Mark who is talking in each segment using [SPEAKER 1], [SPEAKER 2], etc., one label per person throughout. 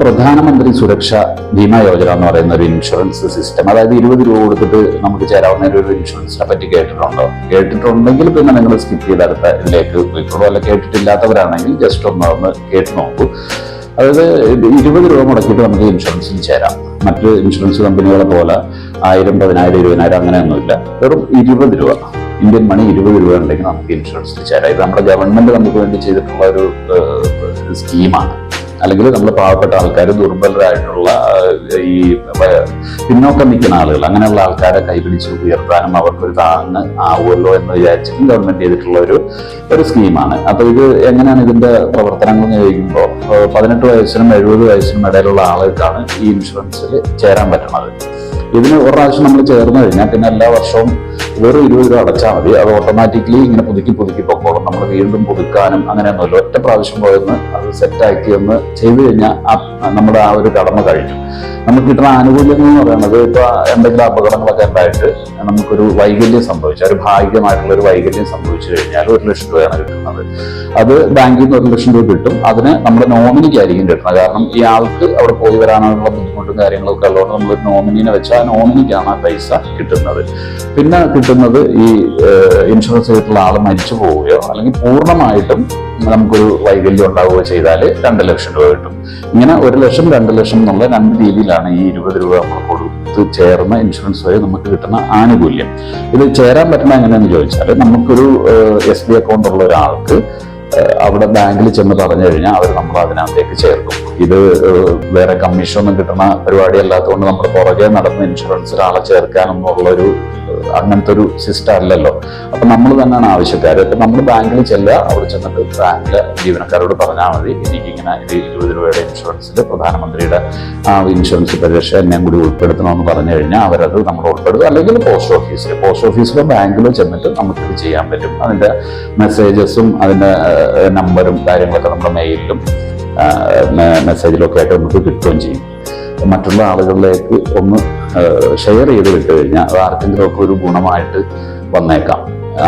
[SPEAKER 1] പ്രധാനമന്ത്രി സുരക്ഷ ബീമാ യോജന എന്ന് പറയുന്ന ഒരു ഇൻഷുറൻസ് സിസ്റ്റം അതായത് ഇരുപത് രൂപ കൊടുത്തിട്ട് നമുക്ക് ചേരാവുന്ന ഒരു ഇൻഷുറൻസിനെ പറ്റി കേട്ടിട്ടുണ്ടോ? കേട്ടിട്ടുണ്ടെങ്കിൽ പിന്നെ നിങ്ങൾ സ്കിപ്പ് ചെയ്ത് അടുത്ത ഇതിലേക്ക് പോയിക്കോളൂ. അല്ല കേട്ടിട്ടില്ലാത്തവരാണെങ്കിൽ ജസ്റ്റ് ഒന്ന് ഒന്ന് കേട്ട് നോക്കൂ. അതായത് ഇരുപത് രൂപ മുടക്കിയിട്ട് നമുക്ക് ഇൻഷുറൻസിൽ ചേരാം. മറ്റ് ഇൻഷുറൻസ് കമ്പനികളെ പോലെ ആയിരം പതിനായിരം ഇരുപതിനായിരം അങ്ങനെയൊന്നുമില്ല. വെറും ഇരുപത് രൂപ. ഇന്ത്യൻ മണി ഇരുപത് രൂപ ഉണ്ടെങ്കിൽ നമുക്ക് ഇൻഷുറൻസിൽ ചേരാം. ഇത് നമ്മുടെ ഗവൺമെന്റ് നമുക്ക് വേണ്ടി ചെയ്തിട്ടുള്ള ഒരു സ്കീമാണ് അല്ലെങ്കിൽ നമ്മൾ പാവപ്പെട്ട ആൾക്കാർ ദുർബലരായിട്ടുള്ള ഈ പിന്നോക്കം നിൽക്കുന്ന ആളുകൾ അങ്ങനെയുള്ള ആൾക്കാരെ കൈപിടിച്ച് ഉയർത്താനും അവർക്കൊരു താങ്ങ് ആവുമല്ലോ എന്ന് വിചാരിച്ചിട്ടും ഗവൺമെന്റ് ചെയ്തിട്ടുള്ള ഒരു ഒരു സ്കീമാണ് അപ്പൊ ഇത് എങ്ങനെയാണ് ഇതിന്റെ പ്രവർത്തനങ്ങൾ എന്ന് ചോദിക്കുമ്പോൾ പതിനെട്ട് വയസ്സിനും എഴുപത് വയസ്സിനും ഇടയിലുള്ള ആളുകൾക്കാണ് ഈ ഇൻഷുറൻസിൽ ചേരാൻ പറ്റുന്നത് ഇതിന് ഒരു പ്രാവശ്യം നമ്മൾ ചേർന്ന് കഴിഞ്ഞാൽ പിന്നെ എല്ലാ വർഷവും വെറും ഇരുപത് രൂപ അടച്ചാൽ മതി. അത് ഓട്ടോമാറ്റിക്കലി ഇങ്ങനെ പുതുക്കി പുതുക്കി പൊക്കോളും നമ്മൾ വീണ്ടും പുതുക്കാനും അങ്ങനെയൊന്നുമില്ല. ഒറ്റ പ്രാവശ്യം പോയെന്ന് അത് സെറ്റാക്കി ഒന്ന് ചെയ്തു കഴിഞ്ഞാൽ നമ്മുടെ ആ ഒരു കടമ കഴിഞ്ഞു. നമുക്ക് കിട്ടുന്ന ആനുകൂല്യങ്ങൾ എന്ന് പറയുന്നത് ഇപ്പൊ എന്തെങ്കിലും അപകടങ്ങളൊക്കെ ഉണ്ടായിട്ട് നമുക്കൊരു വൈകല്യം സംഭവിച്ചു. ഒരു ഭാഗികമായിട്ടുള്ള ഒരു വൈകല്യം സംഭവിച്ചു കഴിഞ്ഞാൽ ഒരു ലക്ഷം രൂപയാണ് കിട്ടുന്നത്. അത് ബാങ്കിൽ നിന്ന് ഒരു ലക്ഷം രൂപ കിട്ടും. അതിന് നമ്മുടെ നോമിനിക്കായിരിക്കും കിട്ടുന്നത്. കാരണം ഈ ആൾക്ക് അവിടെ പോയി വരാനുള്ള ബുദ്ധിമുട്ടും കാര്യങ്ങളൊക്കെ ഉള്ളതുകൊണ്ട് നമ്മൾ നോമിനീനെ വെച്ചാൽ ആ നോമിനിക്കാണ് ആ പൈസ കിട്ടുന്നത്. പിന്നെ കിട്ടുന്നത് ഈ ഇൻഷുറൻസ് ചെയ്തിട്ടുള്ള ആൾ മരിച്ചു പോവുകയോ അല്ലെങ്കിൽ പൂർണമായിട്ടും നമുക്കൊരു വൈകല്യം ഉണ്ടാവുകയോ ചെയ്താൽ രണ്ട് ലക്ഷം രൂപ കിട്ടും. ഇങ്ങനെ ഒരു ലക്ഷം രണ്ട് ലക്ഷം എന്നുള്ള രണ്ട് രീതിയിലാണ് ഈ ഇരുപത് രൂപ നമ്മൾ കൊടുത്ത് ചേർന്ന ഇൻഷുറൻസ് വഴി നമുക്ക് കിട്ടുന്ന ആനുകൂല്യം. ഇത് ചേരാൻ പറ്റുന്ന എങ്ങനെയാന്ന് ചോദിച്ചാൽ നമുക്കൊരു എസ് ബി അക്കൗണ്ട് ഉള്ള ഒരാൾക്ക് അവിടെ ബാങ്കിൽ ചെന്ന് പറഞ്ഞു കഴിഞ്ഞാൽ അവർ നമ്മൾ അതിനകത്തേക്ക് ചേർക്കും. ഇത് വേറെ കമ്മീഷൻ ഒന്നും കിട്ടുന്ന പരിപാടി അല്ലാത്തതുകൊണ്ട് നമ്മൾ പുറകെ നടന്ന ഇൻഷുറൻസ് ഒരാളെ ചേർക്കാനൊന്നുള്ള ഒരു ഏഹ്, അങ്ങനത്തെ ഒരു സിസ്റ്റം അല്ലല്ലോ. അപ്പൊ നമ്മൾ തന്നെയാണ് ആവശ്യക്കാർ അപ്പൊ നമ്മൾ ബാങ്കിൽ ചെല്ലുക അവിടെ ചെന്നിട്ട് ബാങ്കിലെ ജീവനക്കാരോട് പറഞ്ഞാൽ മതി. എനിക്കിങ്ങനെ ഇത് ഇരുപത് രൂപയുടെ ഇൻഷുറൻസിൽ പ്രധാനമന്ത്രിയുടെ ആ ഇൻഷുറൻസ് പരിരക്ഷ എന്നെയും കൂടി ഉൾപ്പെടുത്തണമെന്ന് പറഞ്ഞു കഴിഞ്ഞാൽ അവരത് നമ്മൾ ഉൾപ്പെടുത്തും അല്ലെങ്കിൽ പോസ്റ്റ് ഓഫീസിൽ പോസ്റ്റ് ഓഫീസിലോ ബാങ്കിലോ ചെന്നിട്ട് നമുക്കിത് ചെയ്യാൻ പറ്റും. അതിന്റെ മെസ്സേജസും അതിന്റെ നമ്പറും കാര്യങ്ങളൊക്കെ നമ്മുടെ മെയിലിലും മെസ്സേജിലൊക്കെ ആയിട്ട് നമുക്ക് കിട്ടുകയും ചെയ്യും. മറ്റുള്ള ആളുകളിലേക്ക് ഒന്ന് ഷെയർ ചെയ്ത് വിട്ട് കഴിഞ്ഞാൽ അത് ആർക്കെങ്കിലും ഒക്കെ ഒരു ഗുണമായിട്ട് വന്നേക്കാം.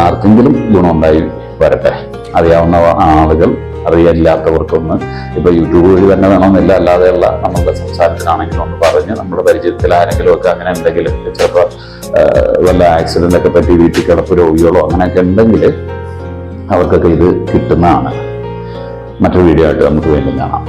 [SPEAKER 1] ആർക്കെങ്കിലും ഗുണമുണ്ടായി വരട്ടെ. അറിയാവുന്ന ആളുകൾ അറിയില്ലാത്തവർക്കൊന്ന് ഇപ്പൊ യൂട്യൂബ് വഴി തന്നെ വേണമെന്നില്ല അല്ലാതെയുള്ള നമ്മളുടെ സംസാരത്തിനാണെങ്കിലും ഒന്ന് പറഞ്ഞ് നമ്മുടെ പരിചയത്തിൽ ആരെങ്കിലും ഒക്കെ അങ്ങനെ എന്തെങ്കിലും ചിലപ്പോൾ വല്ല ആക്സിഡന്റ് ഒക്കെ പറ്റി വീട്ടിൽ കിടപ്പ് രോഗികളോ അങ്ങനെയൊക്കെ ഉണ്ടെങ്കിൽ അവർക്കൊക്കെ ഇത് കിട്ടുന്നതാണ്. മറ്റൊരു വീഡിയോ ആയിട്ട് നമുക്ക് വീണ്ടും കാണാം.